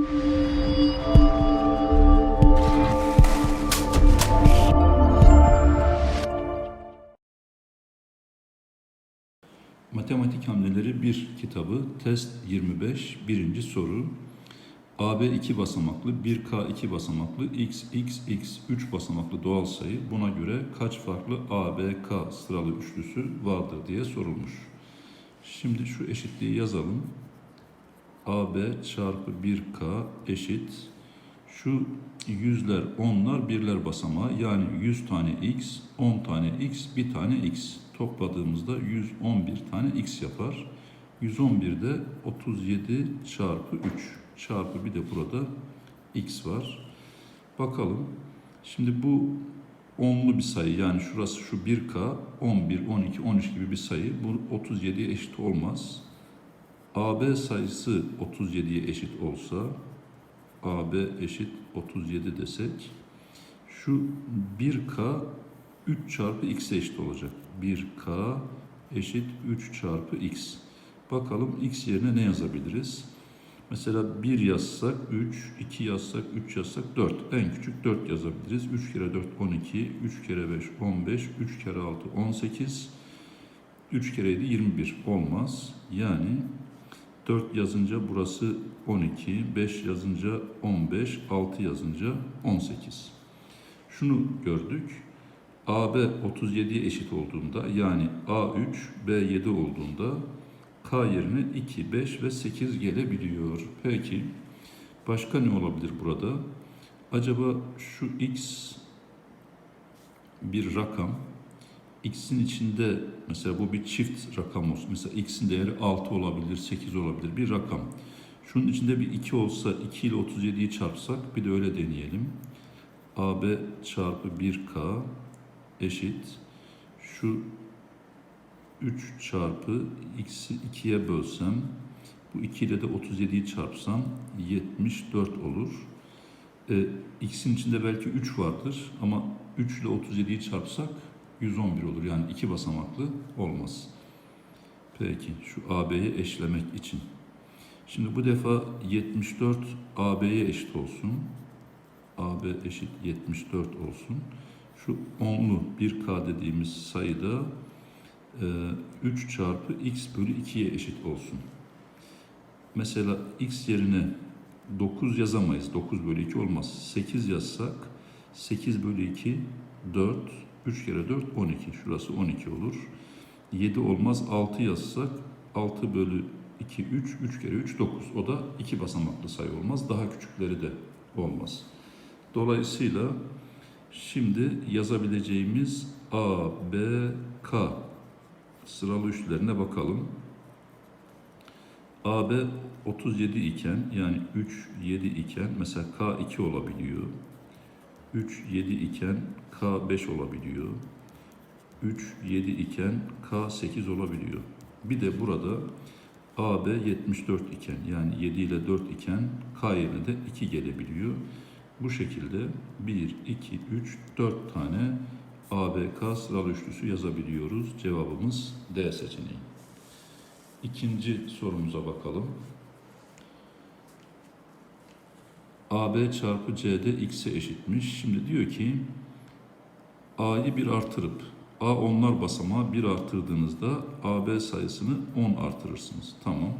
Matematik Hamleleri 1 kitabı test 25 birinci soru AB 2 basamaklı 1K 2 basamaklı X X X 3 basamaklı doğal sayı buna göre kaç farklı ABK sıralı üçlüsü vardır diye sorulmuş. Şimdi şu eşitliği yazalım. AB çarpı 1K eşit şu yüzler, onlar, birler basamağı yani 100 tane x, 10 tane x, bir tane x. Topladığımızda 111 tane x yapar. 111 de 37 çarpı 3 çarpı bir de burada x var. Bakalım. Şimdi bu onlu bir sayı yani şurası şu 1k 11, 12, 13 gibi bir sayı. Bu 37'ye eşit olmaz. AB sayısı 37'ye eşit olsa AB eşit 37 desek şu 1K 3 çarpı X'e eşit olacak. 1K eşit 3 çarpı X. Bakalım X yerine ne yazabiliriz? Mesela 1 yazsak 3, 2 yazsak 3 yazsak 4. En küçük 4 yazabiliriz. 3 kere 4 12, 3 kere 5 15, 3 kere 6 18, 3 kere 7 21 olmaz. Yani 4 yazınca burası 12, 5 yazınca 15, 6 yazınca 18. Şunu gördük. AB 37'ye eşit olduğunda yani A3, B7 olduğunda K yerine 2, 5 ve 8 gelebiliyor. Peki başka ne olabilir burada? Acaba şu X bir rakam x'in içinde mesela bu bir çift rakam olsun. Mesela x'in değeri 6 olabilir, 8 olabilir bir rakam. Şunun içinde bir 2 olsa 2 ile 37'yi çarpsak bir de öyle deneyelim. AB çarpı 1K eşit şu 3 çarpı x'i 2'ye bölsem bu 2 ile de 37'yi çarpsam 74 olur. E, x'in içinde belki 3 vardır ama 3 ile 37'yi çarpsak 111 olur. Yani iki basamaklı olmaz. Peki şu AB'ye eşlemek için. Şimdi bu defa 74 AB'ye eşit olsun. AB eşit 74 olsun. Şu onlu 1K dediğimiz sayıda e, 3 çarpı x bölü 2'ye eşit olsun. Mesela x yerine 9 yazamayız. 9 bölü 2 olmaz. 8 yazsak 8 bölü 2 4 3 kere 4 12. Şurası 12 olur. 7 olmaz. 6 yazsak 6 bölü 2 3. 3 kere 3 9. O da 2 basamaklı sayı olmaz. Daha küçükleri de olmaz. Dolayısıyla şimdi yazabileceğimiz A, B, K sıralı üçlerine bakalım. AB 37 iken yani 3 7 iken mesela K 2 olabiliyor. 3 7 iken K 5 olabiliyor. 3 7 iken K 8 olabiliyor. Bir de burada AB 74 iken yani 7 ile 4 iken K yerine de 2 gelebiliyor. Bu şekilde 1, 2, 3, 4 tane ABK sıralı üçlüsü yazabiliyoruz. Cevabımız D seçeneği. İkinci sorumuza bakalım. AB çarpı CD x'e eşitmiş. Şimdi diyor ki A'yı bir artırıp A onlar basamağı bir artırdığınızda AB sayısını 10 artırırsınız. Tamam.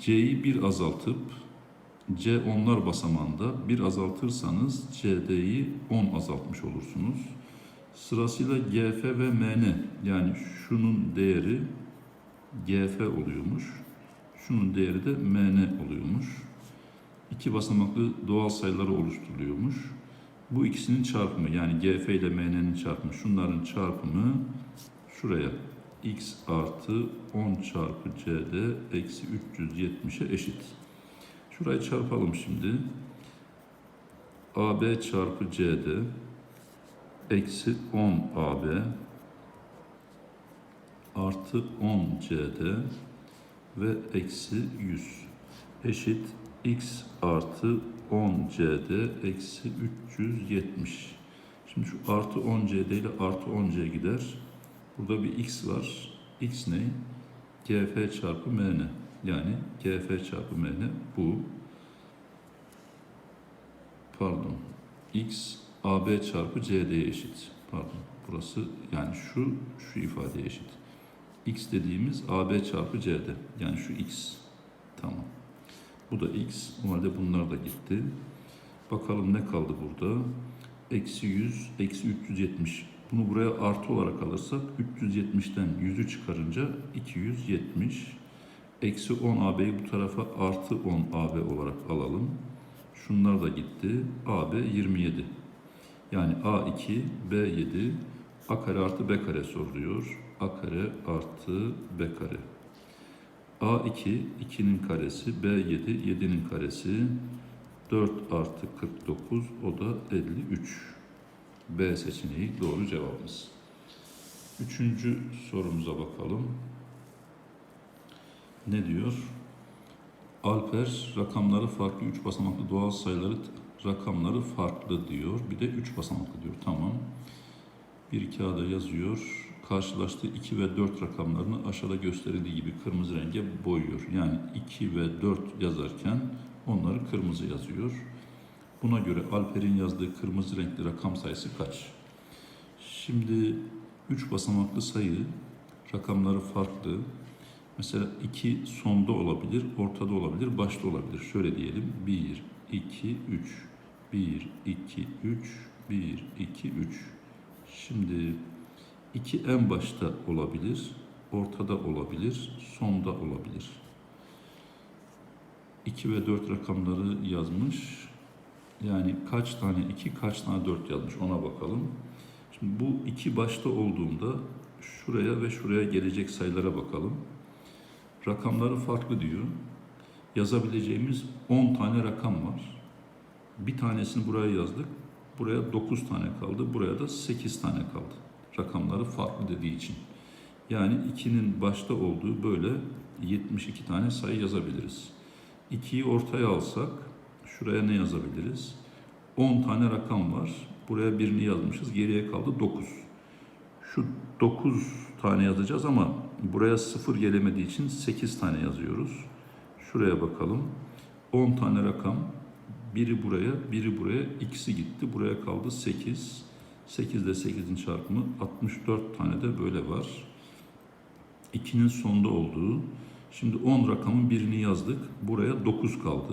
C'yi bir azaltıp C onlar basamağında bir azaltırsanız CD'yi 10 azaltmış olursunuz. Sırasıyla GF ve MN yani şunun değeri GF oluyormuş. Şunun değeri de MN oluyormuş. İki basamaklı doğal sayıları oluşturuluyormuş. Bu ikisinin çarpımı yani GF ile MN'nin çarpımı şunların çarpımı şuraya x artı 10 çarpı CD eksi 370'e eşit. Şurayı çarpalım şimdi. AB çarpı CD eksi 10 AB artı 10 CD ve eksi 100 eşit x artı 10 CD eksi 370. Şimdi şu artı 10 CD ile artı 10 C gider. Burada bir x var. x ne? GF çarpı MN. Yani GF çarpı MN bu. pardon x AB çarpı CD'ye eşit. Pardon burası yani şu şu ifadeye eşit. x dediğimiz AB çarpı CD. Yani şu x. Tamam. Bu da x. O halde bunlar da gitti. Bakalım ne kaldı burada? Eksi 100, eksi 370. Bunu buraya artı olarak alırsak 370'ten 100'ü çıkarınca 270. Eksi 10 AB'yi bu tarafa artı 10 AB olarak alalım. Şunlar da gitti. AB 27. Yani A2, B7, A kare artı B kare soruluyor. A kare artı B kare. A2, 2'nin karesi, B7, 7'nin karesi, 4 artı 49, o da 53. B seçeneği doğru cevabımız. Üçüncü sorumuza bakalım. Ne diyor? Alper rakamları farklı 3 basamaklı doğal sayıları rakamları farklı diyor. Bir de 3 basamaklı diyor. Tamam. Bir kağıda yazıyor. Karşılaştığı 2 ve 4 rakamlarını aşağıda gösterildiği gibi kırmızı renge boyuyor. Yani 2 ve 4 yazarken onları kırmızı yazıyor. Buna göre Alper'in yazdığı kırmızı renkli rakam sayısı kaç? Şimdi 3 basamaklı sayı rakamları farklı. Mesela 2 sonda olabilir, ortada olabilir, başta olabilir. Şöyle diyelim 1, 2, 3. 1, 2, 3, 1, 2, 3. Şimdi 2 en başta olabilir, ortada olabilir, sonda olabilir. 2 ve 4 rakamları yazmış. Yani kaç tane 2, kaç tane 4 yazmış ona bakalım. Şimdi bu iki başta olduğunda şuraya ve şuraya gelecek sayılara bakalım. Rakamları farklı diyor. Yazabileceğimiz 10 tane rakam var. Bir tanesini buraya yazdık. Buraya 9 tane kaldı. Buraya da 8 tane kaldı. Rakamları farklı dediği için. Yani 2'nin başta olduğu böyle 72 tane sayı yazabiliriz. 2'yi ortaya alsak şuraya ne yazabiliriz? 10 tane rakam var. Buraya birini yazmışız. Geriye kaldı 9. Şu 9 tane yazacağız ama buraya 0 gelemediği için 8 tane yazıyoruz. Şuraya bakalım. 10 tane rakam. Biri buraya, biri buraya. ikisi gitti. Buraya kaldı 8. 8 ile 8'in çarpımı 64 tane de böyle var. 2'nin sonda olduğu. Şimdi 10 rakamın birini yazdık. Buraya 9 kaldı.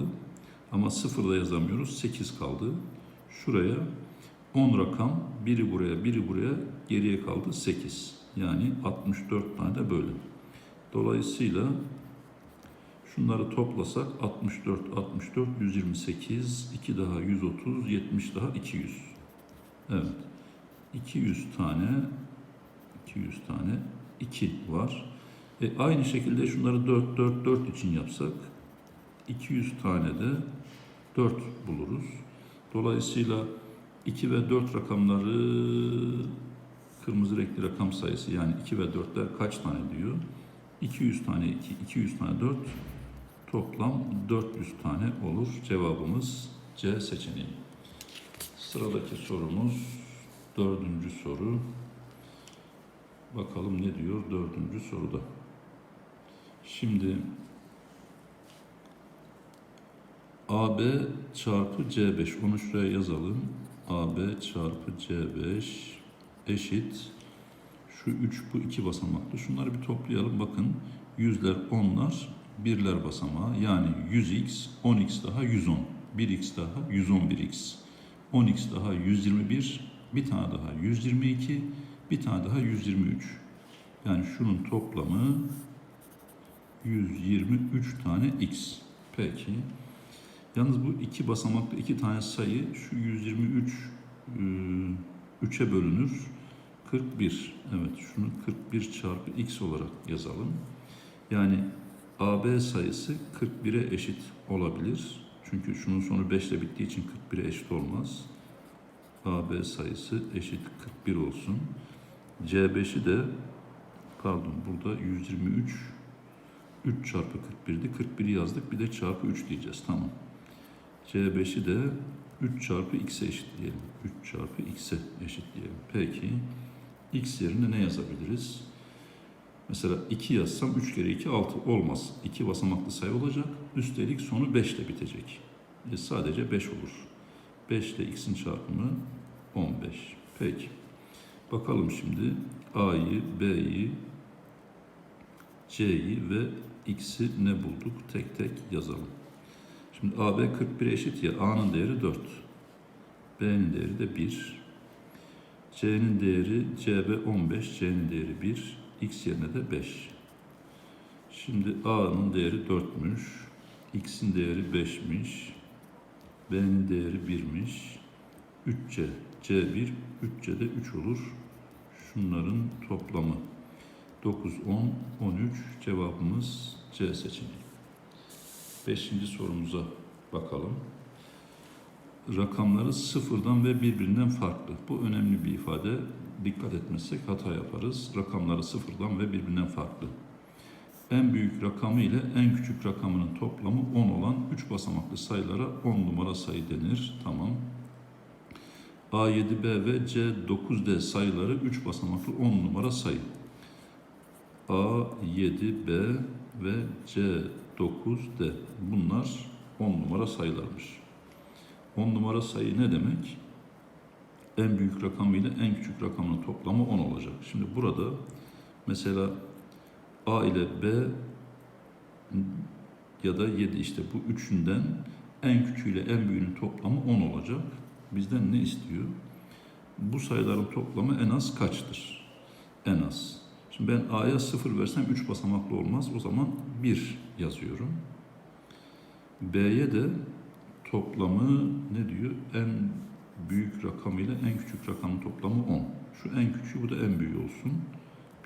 Ama 0 da yazamıyoruz. 8 kaldı. Şuraya 10 rakam, biri buraya, biri buraya, geriye kaldı 8. Yani 64 tane de böyle. Dolayısıyla şunları toplasak 64, 64, 128, 2 daha 130, 70 daha 200. Evet. 200 tane 200 tane 2 var. E aynı şekilde şunları 4, 4, 4 için yapsak 200 tane de 4 buluruz. Dolayısıyla 2 ve 4 rakamları kırmızı renkli rakam sayısı yani 2 ve 4'ler kaç tane diyor? 200 tane 2, 200 tane 4 toplam 400 tane olur. Cevabımız C seçeneği. Sıradaki sorumuz dördüncü soru. Bakalım ne diyor dördüncü soruda. Şimdi AB çarpı C5 onu şuraya yazalım. AB çarpı C5 eşit şu 3 bu 2 basamaklı. Şunları bir toplayalım. Bakın yüzler, onlar, birler basamağı. Yani 100x, 10x daha 110. 1x daha 111x. 10x daha 121, bir tane daha 122, bir tane daha 123. Yani şunun toplamı 123 tane x. Peki. Yalnız bu iki basamaklı iki tane sayı şu 123 3'e bölünür. 41. Evet şunu 41 çarpı x olarak yazalım. Yani AB sayısı 41'e eşit olabilir. Çünkü şunun sonu 5 ile bittiği için 41'e eşit olmaz. AB sayısı eşit 41 olsun. C5'i de pardon burada 123 3 çarpı 41'di. 41'i yazdık. Bir de çarpı 3 diyeceğiz. Tamam. C5'i de 3 çarpı x'e eşitleyelim. 3 çarpı x'e eşitleyelim. Peki x yerine ne yazabiliriz? Mesela 2 yazsam 3 kere 2 6 olmaz. 2 basamaklı sayı olacak. Üstelik sonu 5 ile bitecek. E sadece 5 olur. 5 ile x'in çarpımı 15. Peki. Bakalım şimdi a'yı, b'yi, c'yi ve x'i ne bulduk? Tek tek yazalım. Şimdi AB 41 eşit ya A'nın değeri 4. B'nin değeri de 1. C'nin değeri CB 15, C'nin değeri 1. X yerine de 5. Şimdi A'nın değeri 4'müş. X'in değeri 5'miş. B'nin değeri 1'miş. 3C. C1, 3C de 3 olur. Şunların toplamı. 9, 10, 13. Cevabımız C seçeneği. Beşinci sorumuza bakalım. Rakamları sıfırdan ve birbirinden farklı. Bu önemli bir ifade. Dikkat etmezsek hata yaparız. Rakamları sıfırdan ve birbirinden farklı. En büyük rakamı ile en küçük rakamının toplamı 10 olan 3 basamaklı sayılara 10 numara sayı denir. Tamam. A7B ve C9D sayıları 3 basamaklı 10 numara sayı. A7B ve C9D bunlar 10 numara sayılarmış. 10 numara sayı ne demek? En büyük rakamı ile en küçük rakamının toplamı 10 olacak. Şimdi burada mesela A ile B ya da 7 işte bu üçünden en küçüğüyle en büyüğünün toplamı 10 olacak. Bizden ne istiyor? Bu sayıların toplamı en az kaçtır? En az. Şimdi ben A'ya 0 versem 3 basamaklı olmaz. O zaman 1 yazıyorum. B'ye de toplamı ne diyor? En büyük rakam ile en küçük rakamın toplamı 10. Şu en küçüğü bu da en büyüğü olsun.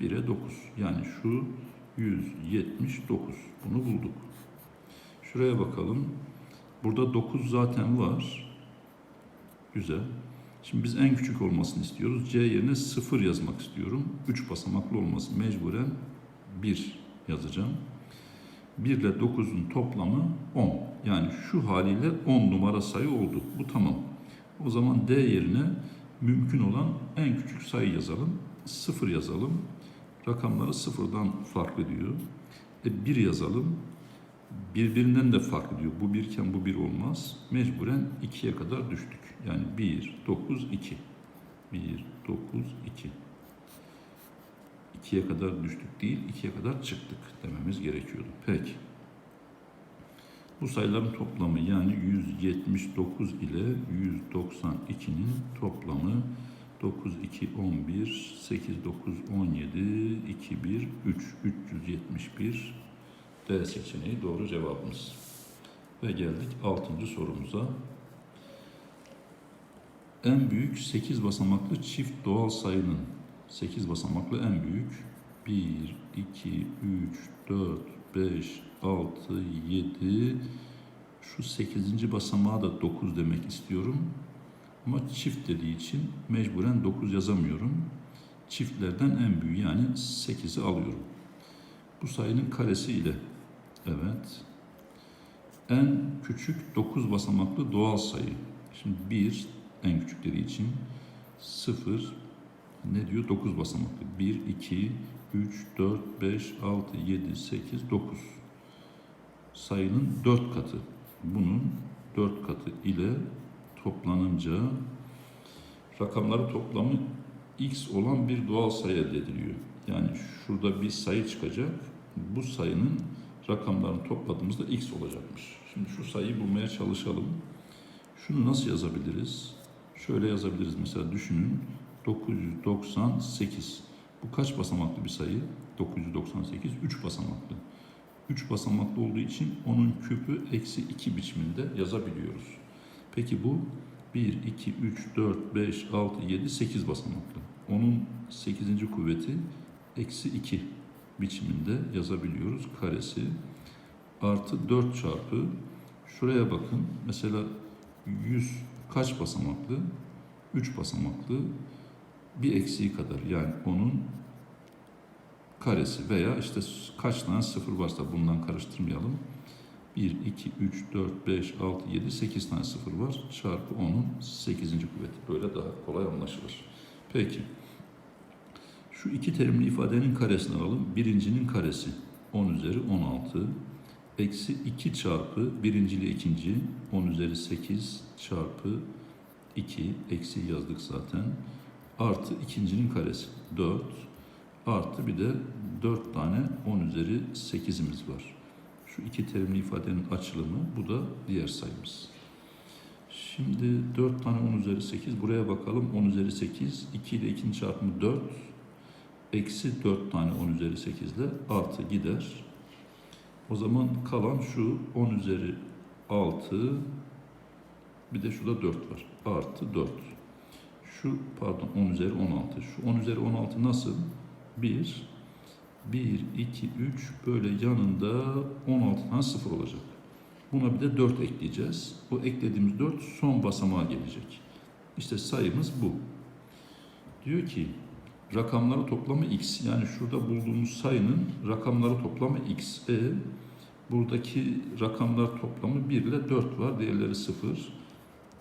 1'e 9. Yani şu 179. Bunu bulduk. Şuraya bakalım. Burada 9 zaten var. Güzel. Şimdi biz en küçük olmasını istiyoruz. C yerine 0 yazmak istiyorum. 3 basamaklı olması mecburen 1 yazacağım. 1 ile 9'un toplamı 10. Yani şu haliyle 10 numara sayı oldu. Bu tamam. O zaman D yerine mümkün olan en küçük sayı yazalım. 0 yazalım. Rakamları sıfırdan farklı diyor. E 1 yazalım. Birbirinden de farklı diyor. Bu 1 iken bu 1 olmaz. Mecburen 2'ye kadar düştük. Yani 1, 9, 2. 1, 9, 2. 2'ye kadar düştük değil, 2'ye kadar çıktık dememiz gerekiyordu. Peki. Bu sayıların toplamı yani 179 ile 192'nin toplamı 9, 2, 11, 8, 9, 17, 2, 1, 3, 371 D seçeneği doğru cevabımız. Ve geldik 6. sorumuza. En büyük 8 basamaklı çift doğal sayının 8 basamaklı en büyük 1, 2, 3, 4, 5, 6, 7 şu 8. basamağa da 9 demek istiyorum. Ama çift dediği için mecburen 9 yazamıyorum. Çiftlerden en büyüğü yani 8'i alıyorum. Bu sayının karesi ile evet en küçük 9 basamaklı doğal sayı. Şimdi 1 en küçük dediği için 0 ne diyor? 9 basamaklı. 1, 2, 3, 4, 5, 6, 7, 8, 9. Sayının 4 katı. Bunun 4 katı ile toplanınca rakamları toplamı x olan bir doğal sayı elde ediliyor. Yani şurada bir sayı çıkacak. Bu sayının rakamlarını topladığımızda x olacakmış. Şimdi şu sayıyı bulmaya çalışalım. Şunu nasıl yazabiliriz? Şöyle yazabiliriz mesela düşünün. 998. Bu kaç basamaklı bir sayı? 998 3 basamaklı. 3 basamaklı olduğu için onun küpü eksi 2 biçiminde yazabiliyoruz. Peki bu 1, 2, 3, 4, 5, 6, 7, 8 basamaklı. Onun 8. kuvveti eksi 2 biçiminde yazabiliyoruz. Karesi artı 4 çarpı şuraya bakın. Mesela 100 kaç basamaklı? 3 basamaklı bir eksiği kadar yani onun karesi veya işte kaç tane sıfır varsa bundan karıştırmayalım. 1, 2, 3, 4, 5, 6, 7, 8 tane sıfır var. Çarpı onun 8. kuvveti. Böyle daha kolay anlaşılır. Peki. Şu iki terimli ifadenin karesini alalım. Birincinin karesi 10 üzeri 16. Eksi 2 çarpı birinci ikinci 10 üzeri 8 çarpı 2, eksi yazdık zaten. Artı ikincinin karesi 4. Artı bir de 4 tane 10 üzeri 8'imiz var. Şu iki terimli ifadenin açılımı bu da diğer sayımız. Şimdi 4 tane 10 üzeri 8 buraya bakalım 10 üzeri 8 2 ile 2'nin çarpımı 4 eksi 4 tane 10 üzeri 8 ile artı gider. O zaman kalan şu 10 üzeri 6 bir de şurada 4 var. Artı 4. Şu pardon 10 üzeri 16. Şu 10 üzeri 16 nasıl? 1 1, 2, 3 böyle yanında 16 tane sıfır olacak. Buna bir de 4 ekleyeceğiz. Bu eklediğimiz 4 son basamağa gelecek. İşte sayımız bu. Diyor ki rakamları toplamı x. Yani şurada bulduğumuz sayının rakamları toplamı x. E buradaki rakamlar toplamı 1 ile 4 var. Diğerleri 0.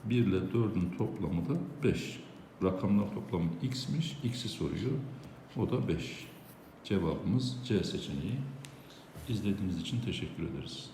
1 ile 4'ün toplamı da 5. Rakamlar toplamı x'miş. X'i soruyor. O da 5. Cevabımız C seçeneği. İzlediğiniz için teşekkür ederiz.